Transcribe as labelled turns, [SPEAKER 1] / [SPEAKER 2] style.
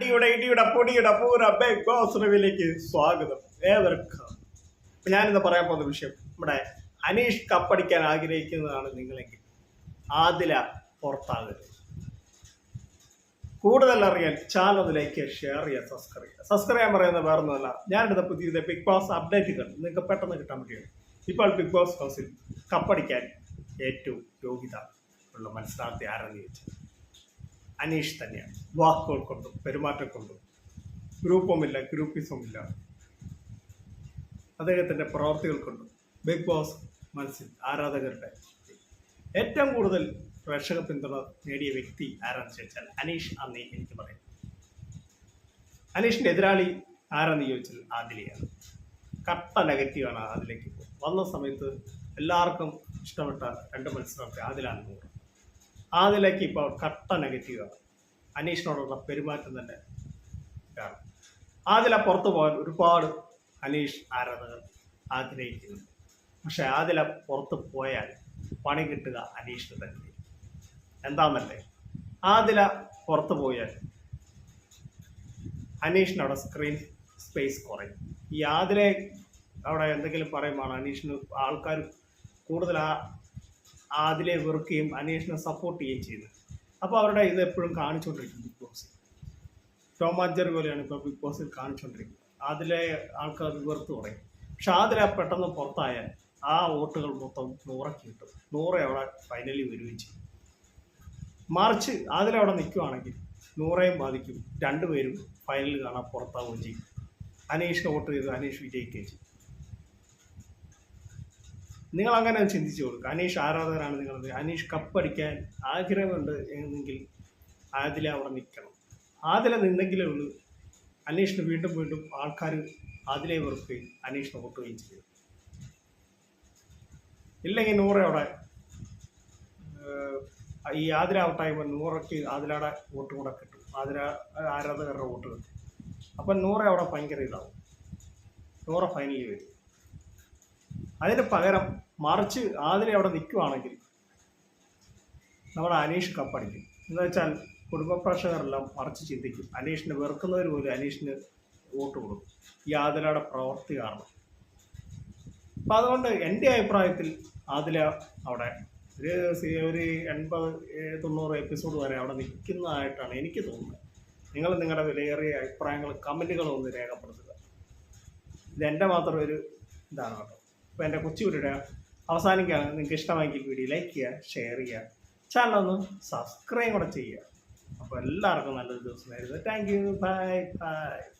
[SPEAKER 1] ഇടിയുടെ ഇടിയുടെ പൊടിയുടെ പൂര റിവിലേക്ക് സ്വാഗതം ഏവർക്കും. ഞാനിന്ന് പറയാൻ പോകുന്ന വിഷയം നമ്മുടെ അനീഷ് കപ്പടിക്കാൻ ആഗ്രഹിക്കുന്നതാണ് നിങ്ങളെങ്കിൽ. ആദില പുറത്താകരുത്. കൂടുതൽ അറിയാൻ ചാനലിലേക്ക് ഷെയർ ചെയ്യുക സബ്സ്ക്രൈബ് ചെയ്യുക. സബ്സ്ക്രൈബ് ചെയ്യാൻ പറയുന്നത് വേറെ ഒന്നുമല്ല ഞാനിടുന്ന പുതിയ ബിഗ് ബോസ് അപ്ഡേറ്റുകൾ നിങ്ങൾക്ക് പെട്ടെന്ന് കിട്ടാൻ വേണ്ടിയാണ്. ഇപ്പോൾ ബിഗ് ബോസ് ഹൗസിൽ കപ്പടിക്കാൻ ഏറ്റവും യോഗ്യത ഉള്ള മത്സരാർത്ഥി ആരെന്ന് ചോദിച്ചാൽ അനീഷ് തന്നെയാണ്. വാക്കുകൾ കൊണ്ടും പെരുമാറ്റം കൊണ്ടും. ഗ്രൂപ്പുമില്ല ഗ്രൂപ്പിസവുമില്ല. അദ്ദേഹത്തിന്റെ പ്രവർത്തികൾ കൊണ്ടും. ബിഗ് ബോസ് മനസ്സിൽ ആരാധകരുടെ ഏറ്റവും കൂടുതൽ പ്രേക്ഷക പിന്തുണ നേടിയ വ്യക്തി ആരാന്ന് ചോദിച്ചാൽ അനീഷ് അന്നേ എനിക്ക് പറയാം. അനീഷിന്റെ എതിരാളി ആരാന്ന് ചോദിച്ചാൽ ആദിലയാണ്. കട്ട നെഗറ്റീവാണ് അതിലേക്ക് വന്ന സമയത്ത് എല്ലാവർക്കും ഇഷ്ടപ്പെട്ട രണ്ട് മത്സരമൊക്കെ ആദിലാണ് നൂറ്. ആദിലേക്ക് ഇപ്പോൾ കട്ട നെഗറ്റീവാണ് അനീഷിനോടുള്ള പെരുമാറ്റം തന്നെ കാരണം ആദില പുറത്തു പോകാൻ ഒരുപാട് അനീഷ് ആരാധകർ ആഗ്രഹിക്കുന്നുണ്ട്. പക്ഷെ ആദില പുറത്ത് പോയാൽ പണി കിട്ടുക അനീഷിന് തന്നെ. എന്താണെന്നല്ലേ ആദില പുറത്തു പോയാൽ അനീഷിനവിടെ സ്ക്രീൻ സ്പേസ് കുറയും. ഈ ആദിലെ അവിടെ എന്തെങ്കിലും പറയുമ്പോൾ അനീഷിന് ആൾക്കാർ കൂടുതൽ ആ ആദിലെ വെറുക്കുകയും അന്വേഷണം സപ്പോർട്ട് ചെയ്യുകയും ചെയ്യുന്നത് അപ്പോൾ അവരുടെ ഇത് എപ്പോഴും കാണിച്ചുകൊണ്ടിരിക്കും ബിഗ് ബോസ് ടോമാജർ പോലെയാണ് ഇപ്പോൾ ബിഗ് ബോസിൽ കാണിച്ചുകൊണ്ടിരിക്കുന്നത്. അതിലെ ആൾക്കാർ വെറുത്ത് പറയും പക്ഷെ അതിലെ പെട്ടെന്ന് പുറത്തായാൽ ആ വോട്ടുകൾ മൊത്തം നൂറയ്ക്ക് കിട്ടും. നൂറ് അവിടെ ഫൈനലി വരികയും ചെയ്യും. മറിച്ച് അതിലവിടെ നിൽക്കുവാണെങ്കിൽ നൂറേയും ബാധിക്കും. രണ്ടുപേരും ഫൈനലിൽ കാണാൻ പുറത്താവുകയും ചെയ്യും. അനീഷിന് വോട്ട് ചെയ്ത് അനീഷ് വിജയിക്കുകയും ചെയ്യും. നിങ്ങൾ അങ്ങനെ ചിന്തിച്ചു കൊടുക്കുക അനീഷ് ആരാധകരാണ് നിങ്ങളത് അനീഷ് കപ്പടിക്കാൻ ആഗ്രഹമുണ്ട് എന്നെങ്കിൽ ആദില അവിടെ നിൽക്കണം. ആദില നിന്നെങ്കിലേ ഉള്ളൂ. അനീഷിന് വീണ്ടും വീണ്ടും ആൾക്കാർ ആദിലെ വെറുക്കുകയും അനീഷിനെ ഓട്ടുകയും ചെയ്യും. ഇല്ലെങ്കിൽ നൂറെ അവിടെ ഈ ആതിര ഔട്ടായപ്പോൾ നൂറയ്ക്ക് ആതിരയുടെ വോട്ട് കൂടെ കിട്ടും. ആതിര ആരാധകരുടെ വോട്ട് കിട്ടും. അപ്പം നൂറ അവിടെ ഭയങ്കര ഇതാവും. നൂറ ഫൈനലിൽ വരും. അതിന് പകരം മറിച്ച് ആദ്യം അവിടെ നിൽക്കുവാണെങ്കിൽ നമ്മുടെ അനീഷ് കപ്പടിക്കും. എന്ന് വെച്ചാൽ കുടുംബ പ്രേക്ഷകരെല്ലാം മറിച്ച് ചിന്തിക്കും. അനീഷിനെ വെറുക്കുന്നവർ പോലും അനീഷിന് വോട്ട് കൊടുക്കും. ഈ ആദിലയുടെ പ്രവൃത്തി കാരണം. അപ്പം അതുകൊണ്ട് എന്റെ അഭിപ്രായത്തിൽ ആദില അവിടെ ഒരു ഒരു എൺപത് തൊണ്ണൂറ് എപ്പിസോഡ് വരെ അവിടെ നിൽക്കുന്നതായിട്ടാണ് എനിക്ക് തോന്നുന്നത്. നിങ്ങൾ നിങ്ങളുടെ വിലയേറിയ അഭിപ്രായങ്ങൾ കമന്റുകൾ ഒന്ന് രേഖപ്പെടുത്തുക. ഇത് എന്റെ മാത്രം ഒരു ഇതാണ് കേട്ടോ. അപ്പോൾ എന്റെ കൊച്ചു വീഡിയോ അവസാനിക്കുകയാണ് നിങ്ങൾക്ക് ഇഷ്ടമായെങ്കിൽ വീഡിയോ ലൈക്ക് ചെയ്യുക ഷെയർ ചെയ്യുക. ചാനലൊന്ന് സബ്സ്ക്രൈബ് കൂടെ ചെയ്യുക. അപ്പോൾ എല്ലാവർക്കും നല്ലൊരു ദിവസം ആയിരുന്നു താങ്ക് യു ബൈ ബൈ